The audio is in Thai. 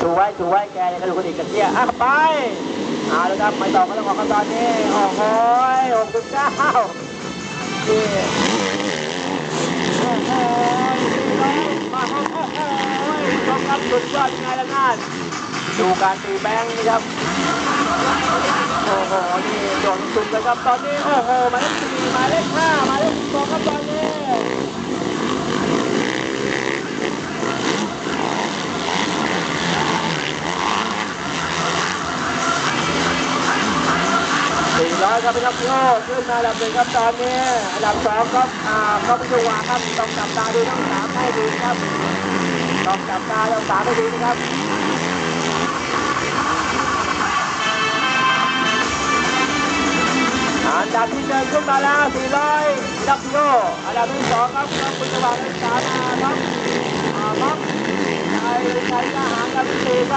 ชูไว้ชูไว้แกยังกระดูกกระดิกกระเจี๊ยอะไปเอาเลยครับไม่ต้องก็ต้องออกกันตอนนี้โอ้โหหกสิบเก้านี่โอ้โหมาโอ้โหชมครับสุดยอดยังไงล่ะงานดูการตีแบงค์นี่ครับโอ้โหนี่โดนสุดเลยครับตอนนี้โอ้โหมาเลขสี่มาเลขห้ามายเลขสิบสองครับตอนนี้ สี่ร้อยครับพี่ครับโลกขึ้นมาอันดับหนึ่งครับตอนนี้อันดับสองครับอ่าก็ไม่ดูว่าครับต้องจับตาดูทั้งสามให้ดีครับต้องจับตาทั้งสามให้ดีนะครับอันดับที่หนึ่งขึ้นมาแล้ว400ดับโยอันดับที่สองครับครับคุณสวัสดิ์สามครับอ่าครับใจใจทหารครับที่สี่ครับ